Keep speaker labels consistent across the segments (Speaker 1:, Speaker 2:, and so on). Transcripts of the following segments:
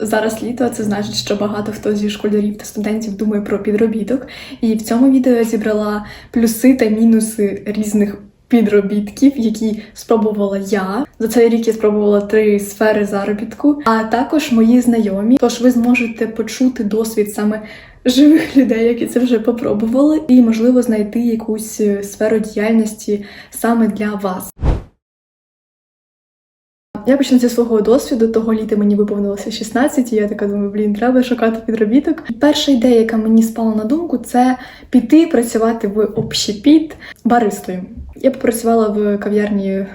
Speaker 1: Зараз літо, це значить, що багато хто зі школярів та студентів думає про підробіток. І в цьому відео я зібрала плюси та мінуси різних підробітків, які спробувала я. За цей рік я спробувала три сфери заробітку, а також мої знайомі. Тож ви зможете почути досвід саме живих людей, які це вже попробували, і можливо знайти якусь сферу діяльності саме для вас. Я почну зі свого досвіду. Того літа мені виповнилося 16, і я така думаю, блін, треба шукати підробіток. Перша ідея, яка мені спала на думку, це піти працювати в общепіт баристою. Я попрацювала в кав'ярні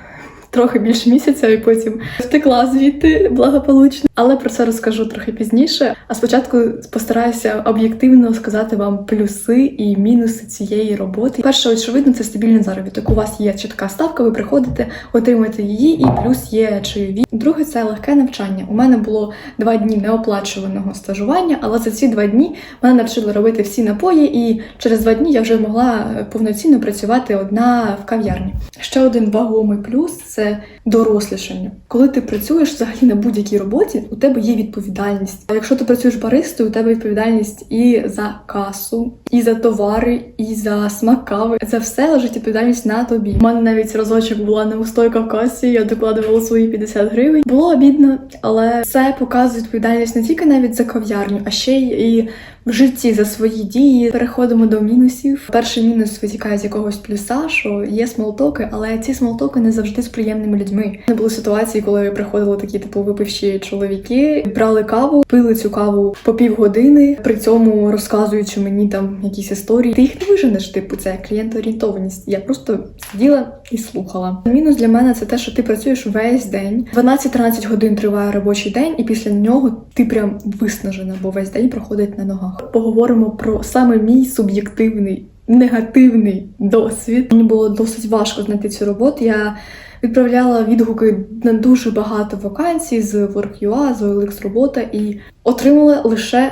Speaker 1: трохи більше місяця, і потім втекла звідти благополучно. Але про це розкажу трохи пізніше. А спочатку постараюся об'єктивно сказати вам плюси і мінуси цієї роботи. Перше, очевидно, це стабільний заробіток. У вас є чітка ставка, ви приходите, отримуєте її, і плюс є чайові. Друге, це легке навчання. У мене було два дні неоплачуваного стажування, але за ці два дні мене навчили робити всі напої, і через два дні я вже могла повноцінно працювати одна в кав'ярні. Ще один вагомий плюс це дорослішання. Коли ти працюєш взагалі на будь-якій роботі, у тебе є відповідальність. А якщо ти працюєш баристою, у тебе відповідальність і за касу, і за товари, і за смак кави. За все лежить відповідальність на тобі. У мене навіть разочок була неустойка в касі, я докладувала свої 50 гривень. Було обідно, але це показує відповідальність не тільки навіть за кав'ярню, а ще й в житті за свої дії. Переходимо до мінусів. Перший мінус витікає з якогось плюса, що є смолтоки, але ці смолтоки не завжди з приємними людьми. Не було ситуації, коли приходили такі типу випивші чоловіки, брали каву, пили цю каву по півгодини, при цьому розказуючи мені там якісь історії. Ти їх не виженеш, типу, це клієнтоорієнтованість. Я просто сиділа і слухала. Мінус для мене це те, що ти працюєш весь день. 12-13 годин триває робочий день, і після нього ти прям виснажена, бо весь день проходить на ногах. Поговоримо про саме мій суб'єктивний. Негативний досвід. Мені було досить важко знайти цю роботу. Я відправляла відгуки на дуже багато вакансій з Work.ua, з OLX робота і отримала лише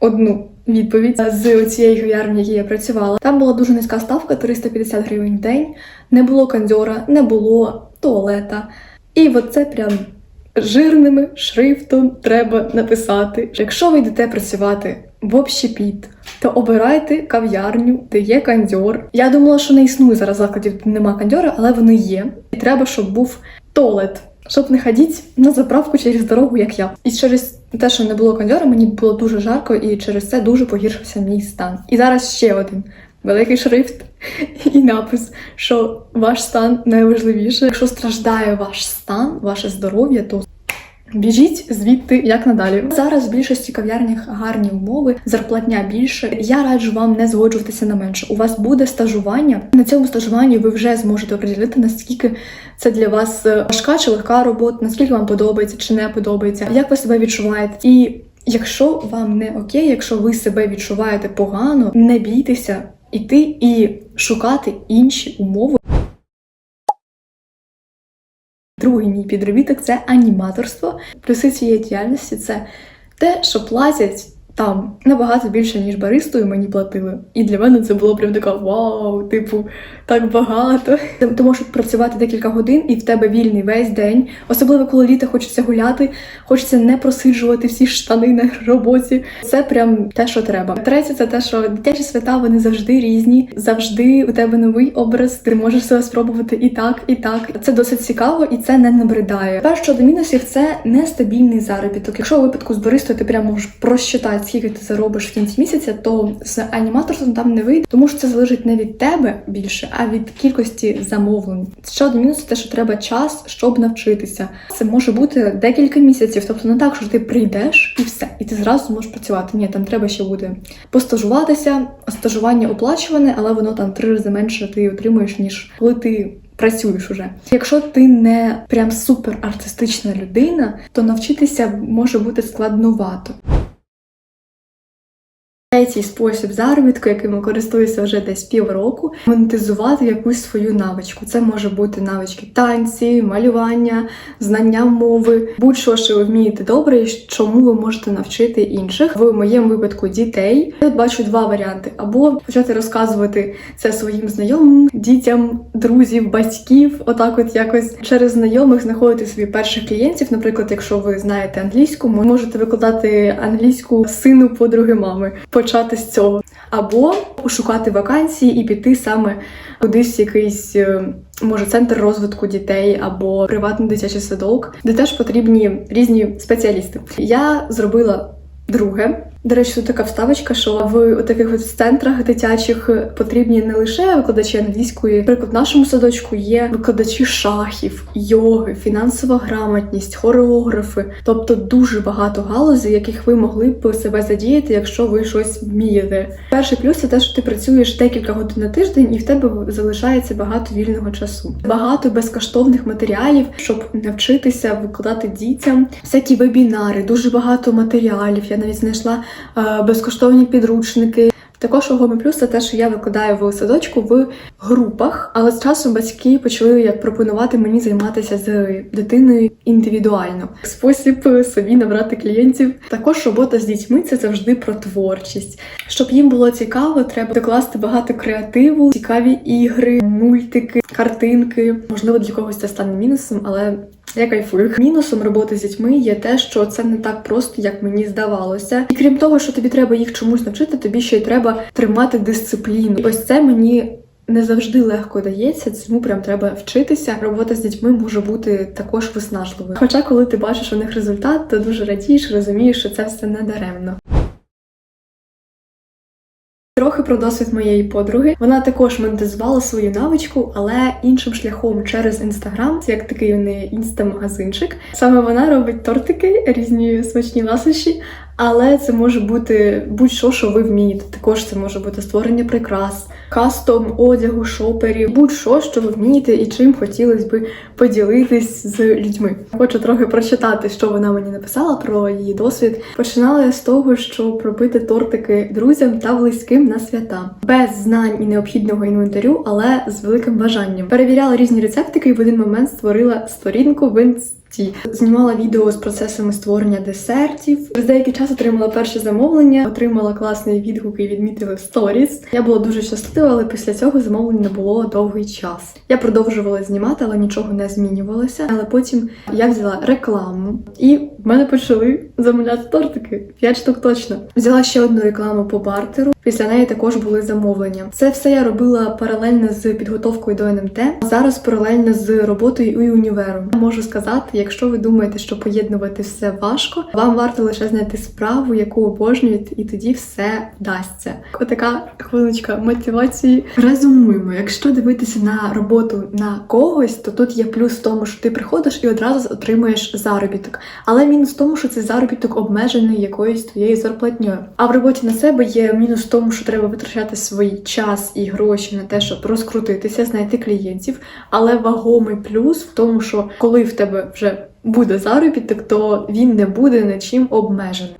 Speaker 1: одну відповідь з цієї кав'ярні, в якій я працювала. Там була дуже низька ставка 350 гривень в день. Не було кондьора, не було туалета. І от це прям жирними шрифтом треба написати. Якщо ви йдете працювати в общепіт, то обирайте кав'ярню, де є кондьор. Я думала, що не існує зараз закладів, де нема кондьора, але вони є. І треба, щоб був туалет. Щоб не ходити на заправку через дорогу, як я. І через те, що не було кондьора, мені було дуже жарко, і через це дуже погіршився мій стан. І зараз ще один великий шрифт і напис, що ваш стан найважливіше. Якщо страждає ваш стан, ваше здоров'я, то Біжіть звідти як надалі. Зараз в більшості кав'ярнях гарні умови, зарплатня більше. Я раджу вам не згоджуватися на менше. У вас буде стажування. На цьому стажуванні ви вже зможете оприділити, наскільки це для вас е, важка чи легка робота, наскільки вам подобається чи не подобається, як ви себе відчуваєте. І якщо вам не окей, якщо ви себе відчуваєте погано, не бійтеся іти і шукати інші умови. Другий мій підробіток це аніматорство. Плюси цієї діяльності це те, що платять там набагато більше, ніж баристою мені платили. І для мене це було прям така вау, типу, так багато. Ти, можеш працювати декілька годин, і в тебе вільний весь день. Особливо коли літо хочеться гуляти, хочеться не просиджувати всі штани на роботі. Це прям те, що треба. Третє, це те, що дитячі свята вони завжди різні, завжди у тебе новий образ. Ти можеш себе спробувати і так, і так. Це досить цікаво, і це не набридає. Тепер щодо мінусів, це нестабільний заробіток. Якщо у випадку з баристою ти прямо можеш просчитати, скільки ти заробиш в кінці місяця, то з аніматорством там не вийде, тому що це залежить не від тебе більше, а від кількості замовлень. Ще один мінус те, що треба час, щоб навчитися. Це може бути декілька місяців, тобто не так, що ти прийдеш і все, і ти зразу зможеш працювати. Ні, там треба ще буде постажуватися. Стажування оплачуване, але воно там три рази менше ти отримуєш, ніж коли ти. Працюєш уже. Якщо ти не прям супер артистична людина, то навчитися може бути складновато. Третій спосіб заробітку, яким я користуюся вже десь півроку, монетизувати якусь свою навичку. Це може бути навички танці, малювання, знання мови, будь-що, що ви вмієте добре, і чому ви можете навчити інших. В моєму випадку дітей. Я бачу два варіанти: або почати розказувати це своїм знайомим, дітям, друзів, батьків, отак, от якось через знайомих знаходити собі перших клієнтів. Наприклад, якщо ви знаєте англійську, можете викладати англійську сину подруги мами, почати з цього, або пошукати вакансії і піти саме кудись якийсь. е, Може, центр розвитку дітей або приватний дитячий садок, де теж потрібні різні спеціалісти. Я зробила друге. До речі, тут така вставочка, що в таких от центрах дитячих потрібні не лише викладачі англійської. Наприклад, в нашому садочку є викладачі шахів, йоги, фінансова грамотність, хореографи, тобто дуже багато галузей, яких ви могли б себе задіяти, якщо ви щось вмієте. Перший плюс це те, що ти працюєш декілька годин на тиждень, і в тебе залишається багато вільного часу. Багато безкоштовних матеріалів, щоб навчитися викладати дітям, всякі вебінари, дуже багато матеріалів. Я навіть знайшла безкоштовні підручники. Також вагомий плюс це те, що я викладаю в садочку в групах, але з часом батьки почали як пропонувати мені займатися з дитиною індивідуально. Спосіб собі набрати клієнтів. Також робота з дітьми це завжди про творчість. Щоб їм було цікаво, треба докласти багато креативу, цікаві ігри, мультики, картинки. Можливо, для когось це стане мінусом, але я кайфую. Мінусом роботи з дітьми є те, що це не так просто, як мені здавалося. І крім того, що тобі треба їх чомусь навчити, тобі ще й треба тримати дисципліну. І ось це мені. Не завжди легко дається, цьому прям треба вчитися. Робота з дітьми може бути також виснажливою. Хоча, коли ти бачиш у них результат, то дуже радієш, розумієш, що це все не даремно. Трохи про досвід моєї подруги. Вона також монетизувала свою навичку, але іншим шляхом через інстаграм, це як такий у неї інста-магазинчик. Саме вона робить тортики, різні смачні ласощі, але це може бути будь-що, що ви вмієте. Також це може бути створення прикрас, кастом одягу, шоперів, будь-що, що ви вмієте і чим хотілося би поділитись з людьми. Хочу трохи прочитати, що вона мені написала про її досвід. Починала я з того, щоб робити тортики друзям та близьким на свята, без знань і необхідного інвентарю, але з великим бажанням. Перевіряла різні рецептики і в один момент створила сторінку в інсті. Знімала відео з процесами створення десертів. Через деякий час отримала перше замовлення, отримала класний відгук і відмітили в сторіс. Я була дуже щаслива, але після цього замовлень не було довгий час. Я продовжувала знімати, але нічого не змінювалося. Але потім я взяла рекламу, і в мене почали замовляти тортики. П'ять штук точно. Взяла ще одну рекламу по бартеру. Після неї також були замовлення. Це все я робила паралельно з підготовкою до НМТ. Зараз паралельно з роботою і універом. Можу сказати, якщо ви думаєте, що поєднувати все важко, вам варто лише знайти справу, яку обожнюєте, і тоді все вдасться. Отака хвилиночка мотивації. Резумуємо, якщо дивитися на роботу на когось, то тут є плюс в тому, що ти приходиш і одразу отримуєш заробіток. Але мінус в тому, що цей заробіток обмежений якоюсь твоєю зарплатньою. А в роботі на себе є мінус в тому, що треба витрачати свій час і гроші на те, щоб розкрутитися, знайти клієнтів. Але вагомий плюс в тому, що коли в тебе вже буде заробіток, то він не буде нічим обмежений.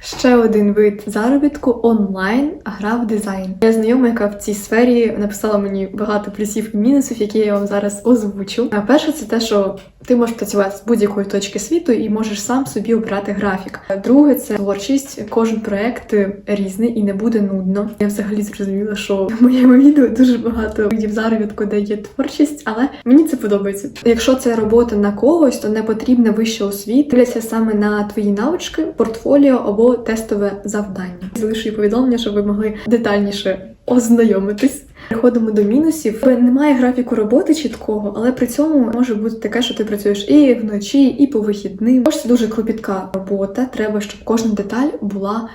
Speaker 1: Ще один вид заробітку онлайн грав дизайн. Я знайома, яка в цій сфері написала мені багато плюсів і мінусів, які я вам зараз озвучу. А перше, це те, що ти можеш працювати з будь-якої точки світу і можеш сам собі обрати графік. Друге, це творчість. Кожен проект різний і не буде нудно. Я взагалі зрозуміла, що в моєму відео дуже багато видів заробітку, де є творчість, але мені це подобається. Якщо це робота на когось, то не потрібна вища освіта. Дивляться саме на твої навички, портфоліо або тестове завдання. Залишу повідомлення, щоб ви могли детальніше ознайомитись. Переходимо до мінусів. Немає графіку роботи чіткого, але при цьому може бути таке, що ти працюєш і вночі, і по вихідним. Тож це дуже клопітка робота. Треба, щоб кожна деталь була.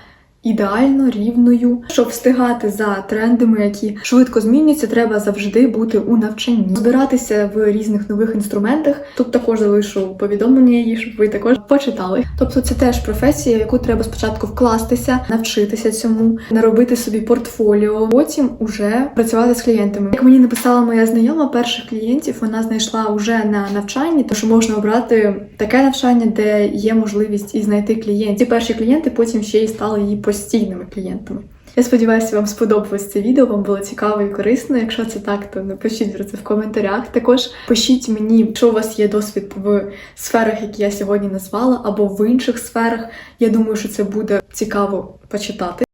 Speaker 1: Ідеально рівною, щоб встигати за трендами, які швидко змінюються, треба завжди бути у навчанні, збиратися в різних нових інструментах. Тут також залишу повідомлення її, щоб ви також почитали. Тобто, це теж професія, яку треба спочатку вкластися, навчитися цьому, наробити собі портфоліо, потім уже працювати з клієнтами. Як мені написала моя знайома, перших клієнтів вона знайшла вже на навчанні, тому що можна обрати таке навчання, де є можливість і знайти клієнтів. Ці перші клієнти потім ще й стали її постійними клієнтами. Я сподіваюся, вам сподобалось це відео, вам було цікаво і корисно. Якщо це так, то напишіть про це в коментарях. Також пишіть мені, що у вас є досвід в сферах, які я сьогодні назвала, або в інших сферах. Я думаю, що це буде цікаво почитати.